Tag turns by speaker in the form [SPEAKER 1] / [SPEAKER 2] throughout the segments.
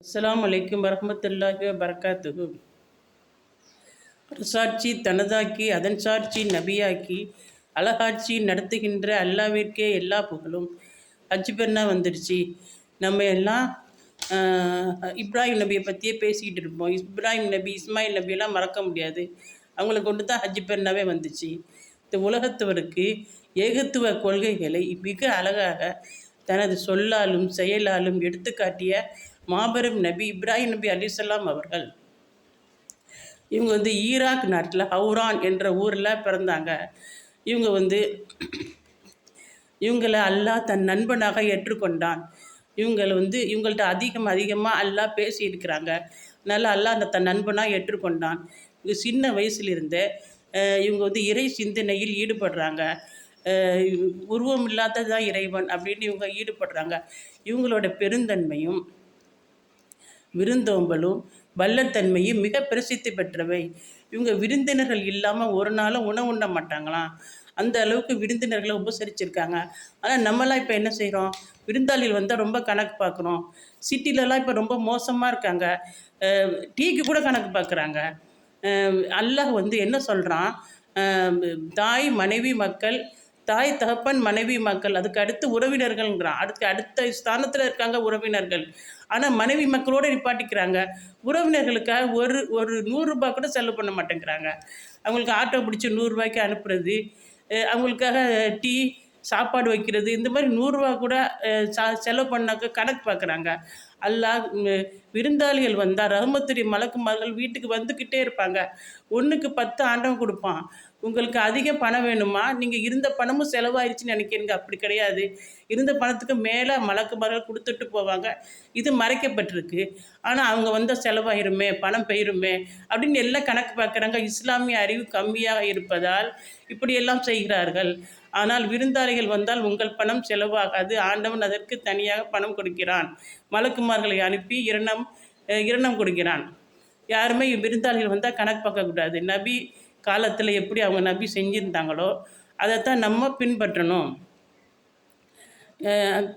[SPEAKER 1] அஸ்லாம் அலைக்கும் வரஹ்மத்துல்லாஹி வரகாத்துகு அரசாட்சி தனதாக்கி அதன் சாட்சி நபியாக்கி அழகாட்சி நடத்துகின்ற அல்லாவிற்கே எல்லா புகழும். ஹஜ் பெருனா வந்துடுச்சு. நம்ம எல்லாம் இப்ராஹிம் நபியை பற்றியே பேசிக்கிட்டு இருப்போம். இப்ராஹிம் நபி இஸ்மாயில் நபியெல்லாம் மறக்க முடியாது. அவங்கள கொண்டு தான் ஹஜ் பெண்ணாகவே வந்துச்சு. இந்த உலகத்தவருக்கு ஏகத்துவ கொள்கைகளை மிக அழகாக தனது சொல்லாலும் செயலாலும் எடுத்துக்காட்டிய மாபெரும் நபி இப்ராஹிம் நபி அலிசல்லாம் அவர்கள். இவங்க வந்து ஈராக் நாட்டில் ஹவுரான் என்ற ஊரில் பிறந்தாங்க. இவங்க வந்து இவங்களை அல்லாஹ் தன் நண்பனாக ஏற்றுக்கொண்டான். இவங்களை வந்து இவங்கள்ட்ட அதிகம் அதிகமாக அல்லாஹ் பேசியிருக்கிறாங்க. அதனால் அல்லாஹ் அந்த தன் நண்பனாக ஏற்றுக்கொண்டான். இது சின்ன வயசுலேருந்தே இவங்க வந்து இறை சிந்தனையில் ஈடுபடுறாங்க. உருவம் இல்லாததான் இறைவன் அப்படின்னு இவங்க ஈடுபடுறாங்க. இவங்களோட பெருந்தன்மையும் விருந்தோம்பலும் வல்லத்தன்மையும் மிக பிரசித்தி பெற்றவை. இவங்க விருந்தினர்கள் இல்லாமல் ஒரு நாளும் உணவு உண்ண மாட்டாங்களாம். அந்த அளவுக்கு விருந்தினர்களை உபசரிச்சிருக்காங்க. ஆனால் நம்மலாம் இப்போ என்ன செய்கிறோம் விருந்தாளிகள் வந்தால் ரொம்ப கணக்கு பார்க்குறோம். சிட்டிலலாம் இப்போ ரொம்ப மோசமாக இருக்காங்க. டீக்கு கூட கணக்கு பார்க்குறாங்க. அல்லாஹ் வந்து என்ன சொல்கிறான் தாய் மனைவி மக்கள் தாய் தகப்பன் மனைவி மக்கள் அதுக்கு அடுத்து உறவினர்கள்ங்கிறான் அடுத்து அடுத்த ஸ்தானத்தில் இருக்காங்க உறவினர்கள். ஆனால் மனைவி மக்களோடு நிப்பாட்டிக்கிறாங்க. உறவினர்களுக்காக ஒரு ஒரு நூறுரூபா கூட செலவு பண்ண மாட்டேங்கிறாங்க. அவங்களுக்கு ஆட்டோ பிடிச்சி நூறுரூவாய்க்கு அனுப்புறது அவங்களுக்காக டீ சாப்பாடு வைக்கிறது இந்த மாதிரி நூறுரூவா கூட செலவு பண்ணாக்க கணக்கு பார்க்குறாங்க அல்லாஹ் விருந்தாளிகள் வந்தால் ரஹமத்துரி மலக்குமார்கள் வீட்டுக்கு வந்துக்கிட்டே இருப்பாங்க. ஒன்றுக்கு பத்து ஆண்டவன் கொடுப்பான். உங்களுக்கு அதிக பணம் வேணுமா? நீங்கள் இருந்த பணமும் செலவாயிருச்சுன்னு நினைக்கிறீங்க. அப்படி கிடையாது. இருந்த பணத்துக்கு மேலே மலக்குமார்கள் கொடுத்துட்டு போவாங்க. இது மறைக்கப்பட்டிருக்கு. ஆனால் அவங்க வந்தால் செலவாயிருமே பணம் பெயருமே அப்படின்னு எல்லாம் கணக்கு பார்க்குறாங்க. இஸ்லாமிய அறிவு கம்மியாக இருப்பதால் இப்படியெல்லாம் செய்கிறார்கள். ஆனால் விருந்தாளிகள் வந்தால் உங்கள் பணம் செலவாகாது. ஆண்டவன் அதற்கு தனியாக பணம் கொடுக்கிறான். மலக்குமார்களை அனுப்பி இரணம் இரணம் கொடுக்கிறான். யாருமே விருந்தாளிகள் வந்தால் கணக்கு பார்க்கக்கூடாது. நபி காலத்தில் எப்படி அவங்க நபி செஞ்சுருந்தாங்களோ அதைத்தான் நம்ம பின்பற்றணும்.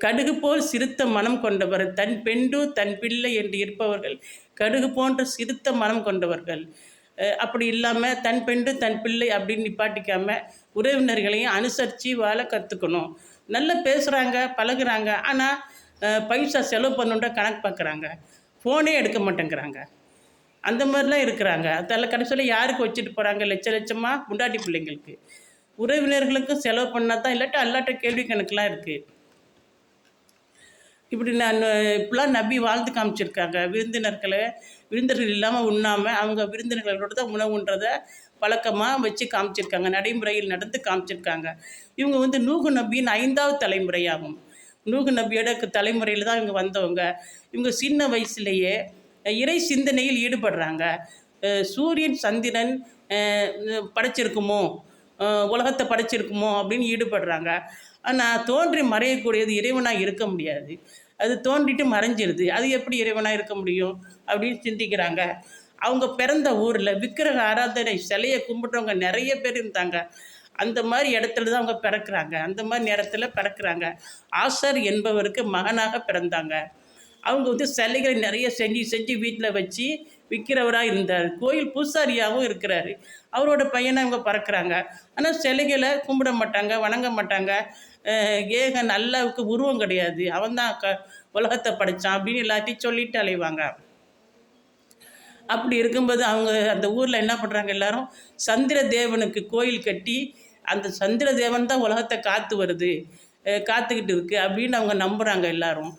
[SPEAKER 1] கடுகு போல் சிறுத்த மனம் கொண்டவர் தன் பெண்டு தன் பிள்ளை என்று இருப்பவர்கள் கடுகு போன்ற சிறுத்த மனம் கொண்டவர்கள். அப்படி இல்லாமல் தன் பெண்டு தன் பிள்ளை அப்படின்னு நிப்பாட்டிக்காம உறவினர்களையும் அனுசரித்து வாழ கற்றுக்கணும் நல்லா பேசுகிறாங்க பழகுறாங்க. ஆனால் பைசா செலவு பண்ணுன்ற கணக்கு பார்க்குறாங்க ஃபோனே எடுக்க மாட்டேங்கிறாங்க. அந்த மாதிரிலாம் இருக்கிறாங்க. அதில் கடைசியில் யாருக்கு வச்சுட்டு போகிறாங்க லட்ச லட்சமாக முண்டாட்டி பிள்ளைங்களுக்கு. உறவினர்களுக்கும் செலவு பண்ணால் தான் இல்லாட்டி அல்லாட்ட கேள்வி கணக்கெலாம் இருக்குது இப்படி நான் இப்படிலாம் நபி வாழ்ந்து காமிச்சிருக்காங்க. விருந்தினர்களை விருந்தினர்கள் இல்லாமல் உண்ணாமல் அவங்க விருந்தினர்களோட தான் உணவுன்றதை பழக்கமாக வச்சு காமிச்சிருக்காங்க. நடைமுறையில் நடந்து காமிச்சிருக்காங்க. இவங்க வந்து நூகு நபியின் ஐந்தாவது தலைமுறையாகும். நூகு நபியோட தலைமுறையில் தான் இவங்க வந்தவங்க. இவங்க சின்ன வயசுலேயே இறை சிந்தனையில் ஈடுபடுறாங்க. சூரியன் சந்திரன் படைச்சிருக்குமோ? உலகத்தை படைச்சிருக்குமோ? அப்படின்னு ஈடுபடுறாங்க. ஆனால் தோன்றி மறையக்கூடியது இறைவனாக இருக்க முடியாது. அது தோன்றிட்டு மறைஞ்சிருது. அது எப்படி இறைவனாக இருக்க முடியும்? அப்படின்னு சிந்திக்கிறாங்க. அவங்க பிறந்த ஊரில் விக்கிரக ஆராதனை சிலையை கும்பிட்றவங்க நிறைய பேர் இருந்தாங்க. அந்த மாதிரி இடத்துல தான் அவங்க பிறக்கிறாங்க. அந்த மாதிரி நேரத்தில் பிறக்கிறாங்க. ஆசர் என்பவருக்கு மகனாக பிறந்தாங்க. அவங்க வந்து சிலைகளை நிறைய செஞ்சு செஞ்சு வீட்டில் வச்சு விற்கிறவராக இருந்தார். கோயில் பூசாரியாகவும் இருக்கிறாரு. அவரோட பையனை அவங்க பறக்கிறாங்க. ஆனால் சிலைகளை கும்பிட மாட்டாங்க வணங்க மாட்டாங்க. ஏக நல்லாவுக்கு உருவம் கிடையாது. அவன் தான் க உலகத்தை படைச்சான் அப்படின்னு எல்லாத்தையும் சொல்லிட்டு அலைவாங்க. அப்படி இருக்கும்போது அவங்க அந்த ஊரில் என்ன பண்ணுறாங்க எல்லாரும்? சந்திர தேவனுக்கு கோயில் கட்டி அந்த சந்திர தேவன் தான் உலகத்தை காத்து வருது. காத்துக்கிட்டு இருக்கு அப்படின்னு அவங்க நம்புகிறாங்க எல்லாரும்.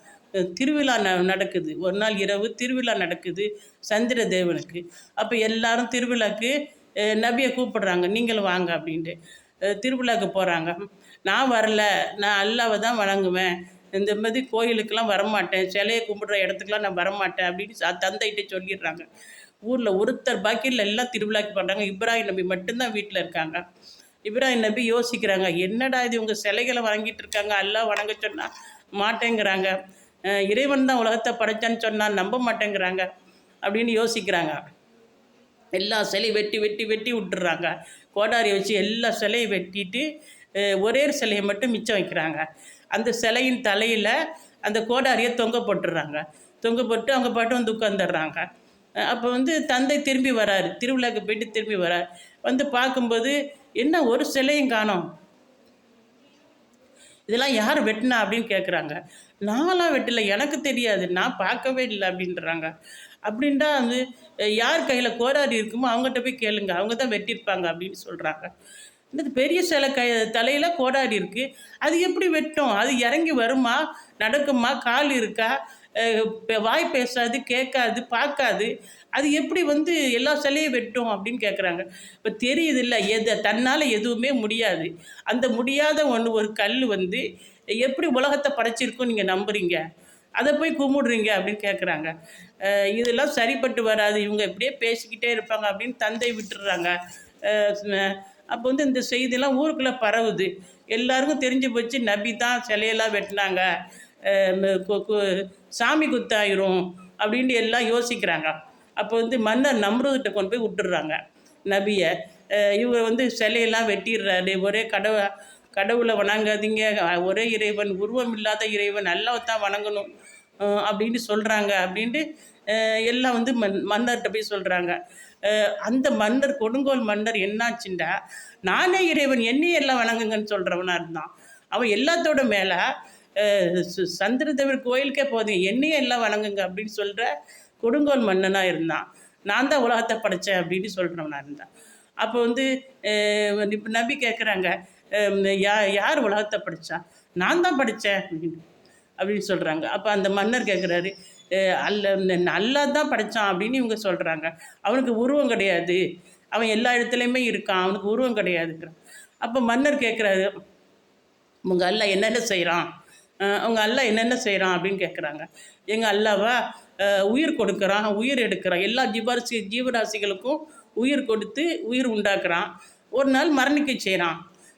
[SPEAKER 1] திருவிழா ந நடக்குது. ஒரு நாள் இரவு திருவிழா நடக்குது சந்திர தேவனுக்கு. அப்போ எல்லாரும் திருவிழாக்கு நபியை கூப்பிடுறாங்க. நீங்களும் வாங்க அப்படின்ட்டு. திருவிழாவுக்கு போகிறாங்க நான் வரல. நான் அல்லாவை தான் வணங்குவேன். இந்த மாதிரி கோயிலுக்கெல்லாம் வரமாட்டேன். சிலையை கும்பிடுற இடத்துக்குலாம் நான் வரமாட்டேன் அப்படின்னு தந்தைகிட்ட சொல்லிடுறாங்க. ஊரில் ஒருத்தர் பாக்கியில் எல்லாம் திருவிழாக்கு பண்ணுறாங்க இப்ராஹிம் நபி மட்டும்தான் வீட்டில் இருக்காங்க. இப்ராஹிம் நபி யோசிக்கிறாங்க என்னடா இது இவங்க சிலைகளை வாங்கிட்டு இருக்காங்க? எல்லாம் வணங்க சொன்னால் மாட்டேங்கிறாங்க. இறைவன் தான் உலகத்தை படைச்சான்னு சொன்னால் நம்ப மாட்டேங்கிறாங்க அப்படின்னு யோசிக்கிறாங்க. எல்லா சிலையும் வெட்டி வெட்டி வெட்டி விட்டுறாங்க. கோடாரி வச்சு எல்லா சிலையும் வெட்டிட்டு ஒரே ஒரு சிலையை மட்டும் மிச்சம் வைக்கிறாங்க. அந்த சிலையின் தலையில் அந்த கோடாரியை தொங்க போட்டுடுறாங்க தொங்க போட்டு அவங்க பாட்டு வந்து உட்காந்துடுறாங்க அப்போ வந்து தந்தை திரும்பி வராரு. திருவிழாக்கு போயிட்டு திரும்பி வரார். வந்து பார்க்கும்போது என்ன ஒரு சிலையும் காணோம். இதெல்லாம் யார் வெட்டினா அப்படின்னு கேட்குறாங்க நான்லாம் வெட்டல எனக்கு தெரியாது. நான் பார்க்கவே இல்லை அப்படின்றாங்க. அப்படின்டா வந்து யார் கையில் கோராரி இருக்குமோ அவங்ககிட்ட போய் கேளுங்க. அவங்க தான் வெட்டியிருப்பாங்க அப்படின்னு சொல்கிறாங்க இந்த பெரிய சிலை கை தலையில் கோடாரி இருக்குது அது எப்படி வெட்டும்? அது இறங்கி வருமா? நடக்குமா? கால் இருக்கா? வாய் பேசாது கேட்காது பார்க்காது. அது எப்படி வந்து எல்லா சிலையும் வெட்டும் அப்படின்னு கேட்குறாங்க இப்போ தெரியுது இல்லை தன்னால் எதுவுமே முடியாது. அந்த முடியாத ஒன்று ஒரு கல் வந்து எப்படி உலகத்தை படைச்சிருக்கும் நீங்கள் நம்புறீங்க? அதை போய் கும்பிடுறீங்க அப்படின்னு கேட்குறாங்க இதெல்லாம் சரிப்பட்டு வராது. இவங்க இப்படியே பேசிக்கிட்டே இருப்பாங்க அப்படின்னு தந்தை விட்டுடுறாங்க அப்போ வந்து இந்த செய்தியெல்லாம் ஊருக்குள்ளே பரவுது. எல்லாருக்கும் தெரிஞ்சு போச்சு நபி தான் சிலையெல்லாம் வெட்டினாங்க. கு- சாமி குத்தாயிரும் அப்படின்ட்டு எல்லாம் யோசிக்கிறாங்க. அப்போ வந்து மன்னர் நம்ருகிட்ட கொண்டு போய் விட்டுடுறாங்க. நபியை இவர் வந்து சிலையெல்லாம் வெட்டிடுறாரு. ஒரே கடவுளை கடவுளை வணங்காதீங்க. ஒரே இறைவன் உருவம் இல்லாத இறைவன் எல்லாம் தான் வணங்கணும் அப்படின்னு சொல்கிறாங்க அப்படின்ட்டு எல்லாம் வந்து மன் மன்னர்கிட்ட போய் சொல்கிறாங்க அந்த மன்னர் கொடுங்கோல் மன்னர் என்னாச்சுண்டா? நானே இறைவன் என்னையே எல்லாம் வணங்குங்கன்னு சொல்கிறவனாக இருந்தான். அவன் எல்லாத்தோட மேலே சந்திரதேவர் கோயிலுக்கே போதும் என்னையே எல்லாம் வணங்குங்க அப்படின்னு சொல்கிற கொடுங்கோல் மன்னனாக இருந்தான். நான் தான் உலகத்தை படைச்சேன் அப்படின்னு சொல்கிறவனா இருந்தான். அப்போ வந்து அஹ் நம்பி கேட்குறாங்க யா யார் உலகத்தை படித்தா நான் தான் படித்தேன் அப்படின்னு அப்படின்னு சொல்கிறாங்க அப்போ அந்த மன்னர் கேட்குறாரு அல்ல நல்லா தான் படித்தான் அப்படின்னு இவங்க சொல்கிறாங்க அவனுக்கு உருவம் கிடையாது. அவன் எல்லா இடத்துலையுமே இருக்கான். அவனுக்கு உருவம் கிடையாதுங்கிறான். அப்போ மன்னர் கேட்குறாரு உங்கள் அல்லா என்னென்ன செய்கிறான் உங்கள் அல்லா என்னென்ன செய்கிறான் அப்படின்னு கேட்குறாங்க எங்கள் அல்லாவா உயிர் கொடுக்குறான் உயிர் எடுக்கிறான். எல்லா ஜீவராசி ஜீவராசிகளுக்கும் உயிர் கொடுத்து உயிர் உண்டாக்குறான். ஒரு நாள் மரணிக்க செய்கிறான்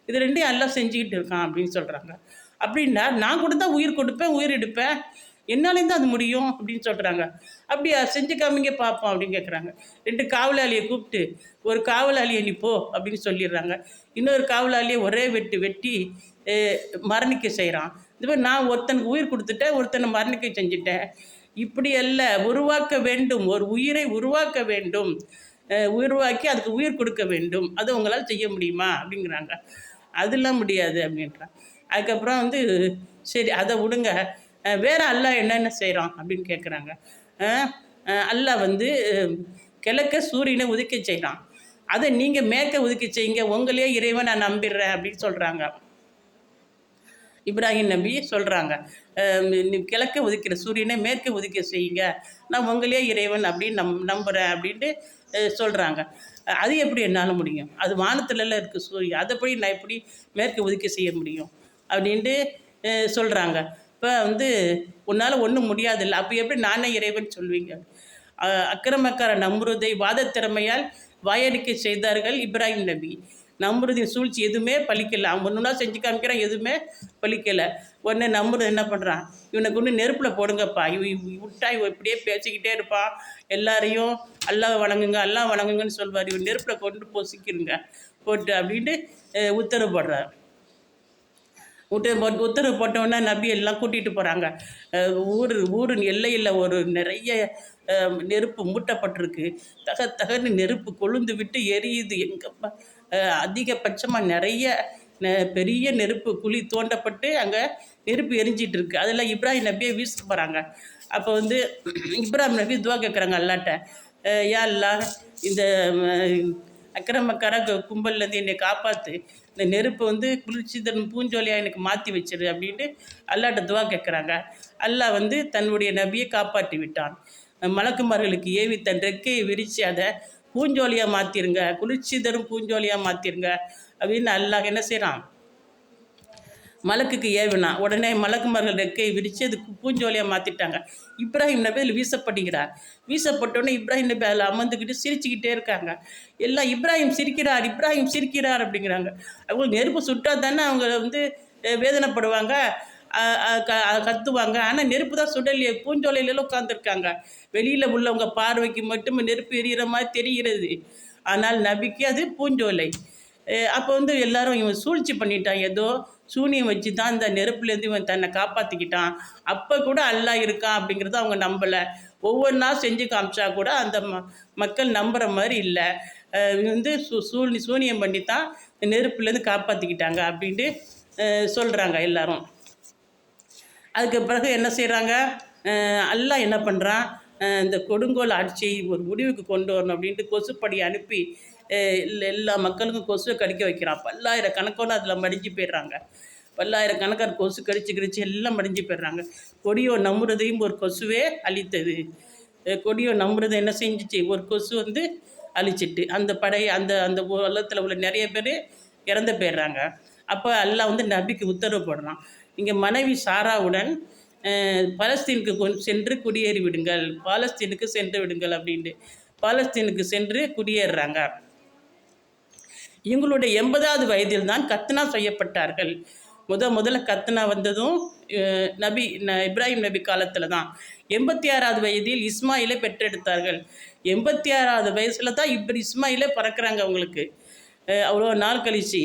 [SPEAKER 1] இது ரெண்டையும் எல்லாம் செஞ்சுக்கிட்டு இருக்கான் அப்படின்னு சொல்கிறாங்க அப்படின்னா நான் கொடுத்தா உயிர் கொடுப்பேன் உயிர் எடுப்பேன். என்னாலேருந்து அது முடியும் அப்படின்னு சொல்கிறாங்க அப்படியா செஞ்சு காமிங்க பார்ப்போம் அப்படின்னு கேட்குறாங்க ரெண்டு காவலாளியை கூப்பிட்டு ஒரு காவலாளியை நீ போ அப்படின்னு சொல்லிடுறாங்க. இன்னொரு காவலாளியை ஒரே வெட்டு வெட்டி மரணிக்க செய்கிறான் இது மாதிரி நான் ஒருத்தனுக்கு உயிர் கொடுத்துட்டேன் ஒருத்தனை மரணிக்க செஞ்சுட்டேன். இப்படி அல்ல உருவாக்க வேண்டும். ஒரு உயிரை உருவாக்க வேண்டும். உருவாக்கி அதுக்கு உயிர் கொடுக்க வேண்டும். அது உங்களால் செய்ய முடியுமா? அப்படிங்கிறாங்க. அதெல்லாம் முடியாது அப்படின்றான் அதுக்கப்புறம் வந்து சரி அதை விடுங்க. வேறு வேற என்னென்ன செய்கிறான் அப்படின்னு கேட்குறாங்க அல்லா வந்து கிழக்க சூரியனை உதிக்க செய்கிறான் அதை நீங்கள் மேற்க உதிக்க செய்யுங்க. உங்களையே இறைவன் நான் நம்பிடுறேன் அப்படின்னு சொல்கிறாங்க இப்ராஹிம் நம்பி சொல்கிறாங்க கிழக்க உதிக்கிற சூரியனை மேற்கு உதிக்க செய்யுங்க. நான் உங்களே இறைவன் அப்படின்னு நம் நம்புகிறேன் அப்படின்ட்டு சொல்கிறாங்க அது எப்படி என்னால் முடியும்? அது வானத்துலலாம் இருக்குது சூரியன் அதை போய் நான் எப்படி மேற்கு உதிக்க செய்ய முடியும்? அப்படின்ட்டு சொல்கிறாங்க இப்போ வந்து உன்னால் ஒன்றும் முடியாதில்ல. அப்போ எப்படி நானே இறைவன் சொல்வீங்க? அக்கிரமக்கார நம்ருதை வாத திறமையால் வாயடிக்க செய்தார்கள் இப்ராஹிம் நபி. நம்ருதின் சூழ்ச்சி எதுவுமே பழிக்கலை அவன் ஒன்றுனா செஞ்சு காமிக்கிறான் எதுவுமே பழிக்கலை உடனே நம்புறது என்ன பண்ணுறான் இவனை கொண்டு நெருப்பில் போடுங்கப்பா. இவ விட்டா இவன் இப்படியே பேசிக்கிட்டே இருப்பான் எல்லாரையும் அல்லாஹ் வணங்குங்க அல்லாஹ் வணங்குங்கன்னு சொல்வார். இவன் நெருப்பில் கொண்டு பொசிக்கிருங்க போட்டு அப்படின்ட்டு உத்தரவு போடுறார். உத்தரவு போட்டு உத்தரவு போட்டோன்னே நபி எல்லாம் கூட்டிகிட்டு போகிறாங்க ஊர் ஊர் எல்லையில் ஒரு நிறைய நெருப்பு மூட்டப்பட்டிருக்கு. தக தகன்னு நெருப்பு கொழுந்து விட்டு எரியுது. எங்கப்பா? அதிகபட்சமாக நிறைய பெரிய நெருப்பு குழி தோண்டப்பட்டு அங்கே நெருப்பு எரிஞ்சிட்டு இருக்கு அதில் இப்ராஹிம் நபியை வீசிட்டு போகிறாங்க அப்போ வந்து இப்ராஹிம் நபி துவா கேட்குறாங்க அல்லாட்ட. யா அல்லா இந்த அக்கிரமக்கார கும்பல்லேருந்து என்னை காப்பாற்று இந்த நெருப்பு வந்து குளிர்ச்சி தன் பூஞ்சோலியாக எனக்கு மாற்றி வச்சிரு அப்படின்ட்டு அல்லாட்ட துவா கேட்குறாங்க அல்லாஹ் வந்து தன்னுடைய நபியை காப்பாற்றி விட்டான். மலக்குமார்களுக்கு ஏவி தன் ரெக்கையை விரித்து அதை பூஞ்சோலியாக மாற்றிருங்க குளிர்ச்சி தரும் பூஞ்சோலியாக மாற்றிருங்க அப்படின்னு அல்லாஹ் என்ன செய்கிறான் மலக்குக்கு ஏவினா உடனே மலக்குமார்கள் ரெக்கையை விரித்து அது பூஞ்சோலியாக மாற்றிட்டாங்க இப்ராஹிம் நபி அதில் வீசப்படுகிறார் வீசப்பட்டோடனே இப்ராஹிம் நபி அதில் அமர்ந்துக்கிட்டு சிரிச்சுக்கிட்டே இருக்காங்க. எல்லாம் இப்ராஹிம் சிரிக்கிறார் இப்ராஹிம் சிரிக்கிறார் அப்படிங்கிறாங்க. அவங்க நெருப்பு சுட்டா தானே அவங்க வந்து வேதனைப்படுவாங்க. கத்துவாங்க. ஆனால் நெருப்பு தான் சுடலையே. பூஞ்சோலையில உட்காந்துருக்காங்க வெளியில் உள்ளவங்க பார்வைக்கு மட்டும் நெருப்பு எரியிற மாதிரி தெரிகிறது. ஆனால் நபிக்கு அது பூஞ்சோலை. அப்போ வந்து எல்லாரும் இவன் சூழ்ச்சி பண்ணிட்டான். ஏதோ சூனியம் வச்சு தான் இந்த நெருப்புலேருந்து இவன் தன்னை காப்பாற்றிக்கிட்டான் அப்போ கூட அல்லாஹ் இருக்கான் அப்படிங்கிறத அவங்க நம்பலை. ஒவ்வொன்றா செஞ்சு காமிச்சா கூட அந்த ம மக்கள் நம்புகிற மாதிரி இல்லை. வந்து சூ சூழ் சூனியம் பண்ணி தான் நெருப்புலேருந்து காப்பாற்றிக்கிட்டாங்க அப்படின்ட்டு சொல்கிறாங்க எல்லாரும். அதுக்கு பிறகு என்ன செய்கிறாங்க எல்லாம் என்ன பண்ணுறான் இந்த கொடுங்கோல் ஆட்சியை ஒரு முடிவுக்கு கொண்டு வரணும் அப்படின்ட்டு கொசுப்படி அனுப்பி இல்லை எல்லா- மக்களுக்கும் கொசுவை கடிக்க வைக்கிறான். பல்லாயிரக்கணக்கோடு அதில் மடிஞ்சு போயிடுறாங்க. பல்லாயிரக்கணக்கான கொசு கடிச்சு கடிச்சு எல்லாம் மடிஞ்சு போயிடுறாங்க. கொடியோ நம்புறதையும் ஒரு கொசுவே அழித்தது. கொடியோ நம்புறதை என்ன செஞ்சிச்சு? ஒரு கொசு வந்து அழிச்சிட்டு அந்த படை அந்த அந்த உலகத்தில் உள்ள நிறைய பேர் இறந்து போயிடுறாங்க. அப்போ எல்லாம் வந்து நபிக்கு உத்தரவு போடுறான். இங்கே மனைவி சாராவுடன் பாலஸ்தீனுக்கு பலஸ்தீனுக்கு சென்று குடியேறி விடுங்கள். பாலஸ்தீனுக்கு சென்று விடுங்கள் அப்படின்ட்டு பாலஸ்தீனுக்கு சென்று குடியேறுறாங்க. இவங்களுடைய எண்பதாவது வயதில் தான் கத்னா செய்யப்பட்டார்கள். முத முதல்ல கத்னா வந்ததும் நபி ந இப்ராஹிம் நபி காலத்தில் தான். எண்பத்தி ஆறாவது வயதில் இஸ்மாயிலை பெற்றெடுத்தார்கள். எண்பத்தி ஆறாவது வயசில் தான் இப்படி இஸ்மாயிலே பறக்கிறாங்க அவங்களுக்கு. அவ்வளோ நாள் கழிச்சு.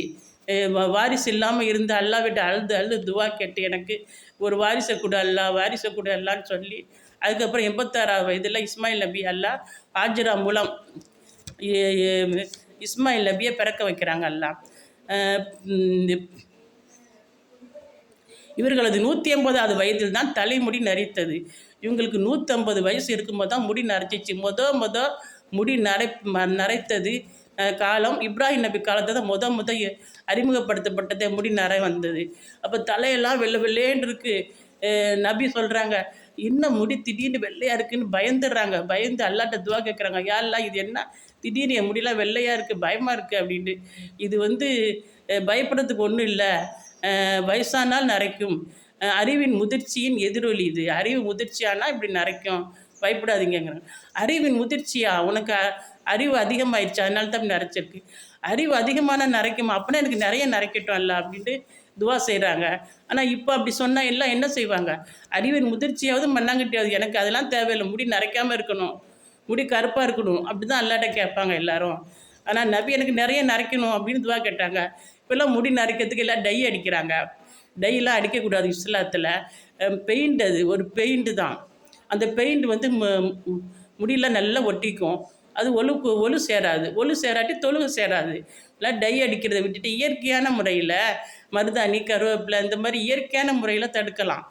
[SPEAKER 1] வாரிசு இல்லாமல் இருந்து அல்லா விட்டு அழுது அழுது துவா கேட்டு எனக்கு ஒரு வாரிசை கூட அல்லா வாரிசை கூட அல்லான்னு சொல்லி அதுக்கப்புறம் எண்பத்தாறாவது வயதில் இஸ்மாயில் நபி அல்லா ஆஜரா மூலம் இஸ்மாயில் நபியை பிறக்க வைக்கிறாங்க அல்லா இவர்களது நூற்றி ஐம்பதாவது வயதில் தான் தலைமுடி நரைத்தது. இவங்களுக்கு நூற்றம்பது வயசு இருக்கும்போது தான் முடி நரைச்சிச்சு மொத மொத முடி நரை நரைத்தது. காலம் இப்ராஹிம் நபி காலத்தை தான் முத முத அறிமுகப்படுத்தப்பட்டதே முடி நிறைய வந்தது. அப்போ தலையெல்லாம் வெள்ளை வெள்ளேன்னு இருக்கு. நபி சொல்கிறாங்க இன்னும் முடி திடீர்னு வெள்ளையாக இருக்குன்னு பயந்துடுறாங்க. பயந்து அல்லாட்ட துவா கேட்குறாங்க யாரெல்லாம் இது என்ன? திடீர்னு என் முடியெல்லாம் வெள்ளையாக இருக்குது பயமாக இருக்குது அப்படின்ட்டு. இது வந்து பயப்படுறதுக்கு ஒன்றும் இல்லை. வயசானால் நரைக்கும். அறிவின் முதிர்ச்சியின் எதிரொலி இது. அறிவு முதிர்ச்சியானால் இப்படி நரைக்கும். பயப்படாதீங்கிறாங்க அறிவின் முதிர்ச்சியா? உனக்கு அறிவு அதிகமாயிடுச்சு அதனால தான் நிறைச்சிருக்கு அறிவு அதிகமான நிறைக்குமா அப்படின்னா எனக்கு நிறைய நரைக்கட்டும் அல்ல அப்படின்ட்டு துவா செய்கிறாங்க ஆனால் இப்போ அப்படி சொன்னால் எல்லாம் என்ன செய்வாங்க? அறிவின் முதிர்ச்சியாவது மண்ணாங்கட்டியாவது எனக்கு அதெல்லாம் தேவையில்லை. முடி நரைக்காமல் இருக்கணும். முடி கருப்பாக இருக்கணும். அப்படி தான் அல்லாட்ட கேட்பாங்க எல்லாரும். ஆனால் நபி எனக்கு நிறைய நரைக்கணும் அப்படின்னு துவா கேட்டாங்க. இப்போல்லாம் முடி நரைக்கிறதுக்கு எல்லாம் டை அடிக்கிறாங்க. டைலாம் அடிக்கக்கூடாது இஸ்லாத்தில். பெயிண்ட் அது ஒரு பெயிண்ட்டு தான். அந்த பெயிண்ட் வந்து மு- மு- முடியெல்லாம் நல்லா ஒட்டிக்கும். அது ஒழுக்கு ஒழு சேராது. ஒழு சேராட்டி தொழுகு சேராது. இல்லை டை அடிக்கிறதை விட்டுட்டு இயற்கையான முறையில் மருதாணி கருவேப்பிலை இந்த மாதிரி இயற்கையான முறையில் தடுக்கலாம்.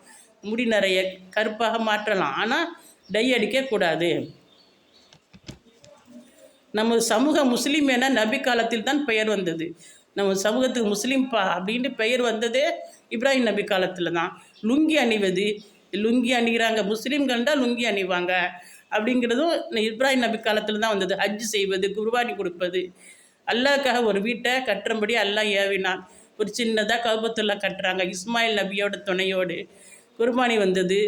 [SPEAKER 1] முடி நிறைய கருப்பாக மாற்றலாம். ஆனால் டை அடிக்கக்கூடாது நம்ம சமூக முஸ்லீம் என நபி காலத்தில் தான் பெயர் வந்தது. நம்ம சமூகத்துக்கு முஸ்லீம் பா அப்படின்ட்டு பெயர் வந்ததே இப்ராஹிம் நபி காலத்தில் தான். லுங்கி அணிவது லுங்கி அணிகிறாங்க. முஸ்லீம்கள்டா லுங்கி அணிவாங்க. அப்படிங்கிறதும் இப்ராஹிம் நபி காலத்தில் தான் வந்தது. ஹஜ் செய்வது குர்பானி கொடுப்பது. அல்லாஹ்க்காக ஒரு வீட்டை கட்டுறபடி அல்லாஹ் ஏவினான். ஒரு சின்னதாக கவுபத்துல்லா கட்டுறாங்க. இஸ்மாயில் நபியோட துணையோடு குர்பானி வந்தது.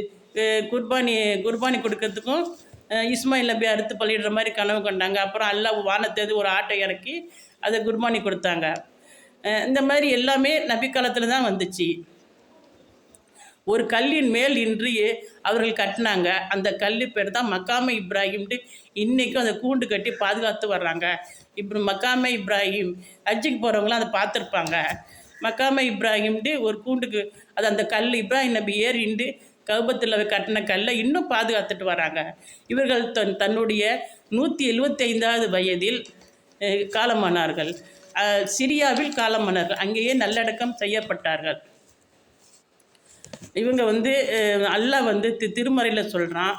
[SPEAKER 1] குர்பானி குர்பானி கொடுக்கறதுக்கும் இஸ்மாயில் நபி அறுத்து பள்ளிடுற மாதிரி கனவு கொண்டாங்க. அப்புறம் அல்லாஹ் வானத்தேது ஒரு ஆட்டை இறக்கி அதை குர்பானி கொடுத்தாங்க. இந்த மாதிரி எல்லாமே நபி காலத்தில் தான் வந்துச்சு. ஒரு கல்லின் மேல் இன்று அவர்கள் கட்டினாங்க. அந்த கல் பேர் தான் மக்காம இப்ராஹிம்ட்டு இன்றைக்கும் அந்த கூண்டு கட்டி பாதுகாத்து வர்றாங்க. இப்போ மக்காம இப்ராஹிம் ஹஜ்ஜுக்கு போகிறவங்களாம் அதை பார்த்துருப்பாங்க. மக்காம இப்ராஹிம்ட்டு ஒரு கூண்டுக்கு அது அந்த கல் இப்ராஹிம் நபி ஏறிண்டு கௌபத்தில் கட்டின கல்லை இன்னும் பாதுகாத்துட்டு வராங்க. இவர்கள் தன் தன்னுடைய நூற்றி எழுபத்தைந்தாவது வயதில் காலமானார்கள். சிரியாவில் காலமானார்கள். அங்கேயே நல்லடக்கம் செய்யப்பட்டார்கள். இவங்க வந்து அல்லாஹ் வந்து தி திருமறையில் சொல்கிறான்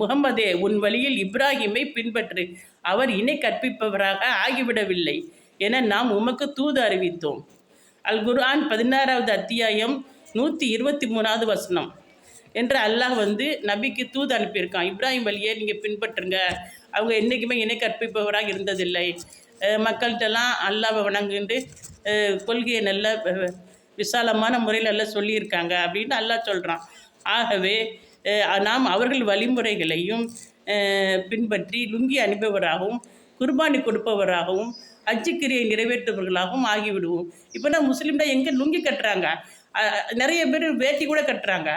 [SPEAKER 1] முகம்மதே உன் வழியில் இப்ராஹிமை பின்பற்று. அவர் இணை கற்பிப்பவராக ஆகிவிடவில்லை. என நாம் உமக்கு தூது அறிவித்தோம். அல் குர்ஆன் பதினாறாவது அத்தியாயம் நூற்றி இருபத்தி மூணாவது வசனம். என்று அல்லாஹ் வந்து நபிக்கு தூது அனுப்பியிருக்கான். இப்ராஹிம் வழியை நீங்கள் பின்பற்றுங்க. அவங்க என்றைக்குமே இணை கற்பிப்பவராக இருந்ததில்லை. மக்கள்கிட்டலாம் அல்லாவை வணங்குண்டு கொள்கையை நல்ல விசாலமான முறையில் எல்லாம் சொல்லியிருக்காங்க அப்படின்னு அல்லாஹ் சொல்கிறான் ஆகவே நாம் அவர்கள் வழிமுறைகளையும் பின்பற்றி லுங்கி அனுப்பவராகவும் குர்பானி கொடுப்பவராகவும் அச்சுக்கிரியை நிறைவேற்றுபவர்களாகவும் ஆகிவிடுவோம். இப்போ நான் முஸ்லீம்னா எங்கே லுங்கி கட்டுறாங்க? நிறைய பேர் வேட்டி கூட கட்டுறாங்க.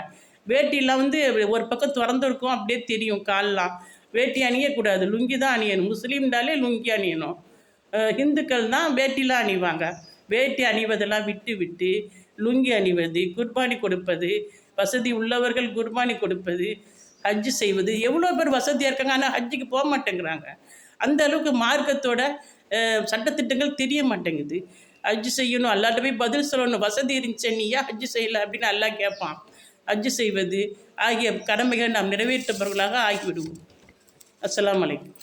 [SPEAKER 1] வேட்டிலாம் வந்து ஒரு பக்கம் திறந்துருக்கும் அப்படியே தெரியும் கால்லாம். வேட்டி அணியக்கூடாது. லுங்கி தான் அணியணும். முஸ்லீம்னாலே லுங்கி அணியணும். ஹிந்துக்கள் தான் வேட்டிலாம் அணிவாங்க. வேட்டி அணிவதெல்லாம் விட்டு விட்டு லுங்கி அணிவது குர்பானி கொடுப்பது வசதி உள்ளவர்கள் குர்பானி கொடுப்பது ஹஜ்ஜு செய்வது. எவ்வளோ பேர் வசதியாக இருக்காங்க ஆனால் ஹஜ்ஜுக்கு போக மாட்டேங்கிறாங்க. அந்த அளவுக்கு மார்க்கத்தோட சட்டத்திட்டங்கள் தெரிய மாட்டேங்குது. ஹஜ்ஜு செய்யணும் அல்லாட்ட போய் பதில் சொல்லணும். வசதி இருந்துச்சு நீ ஏன் ஹஜ்ஜு செய்யலை அப்படின்னு அல்லாஹ் கேட்பான். ஹஜ்ஜு செய்வது ஆகிய கடமைகளை நாம் நிறைவேற்றவர்களாக ஆகிவிடுவோம். அஸ்லாம் வலைக்கம்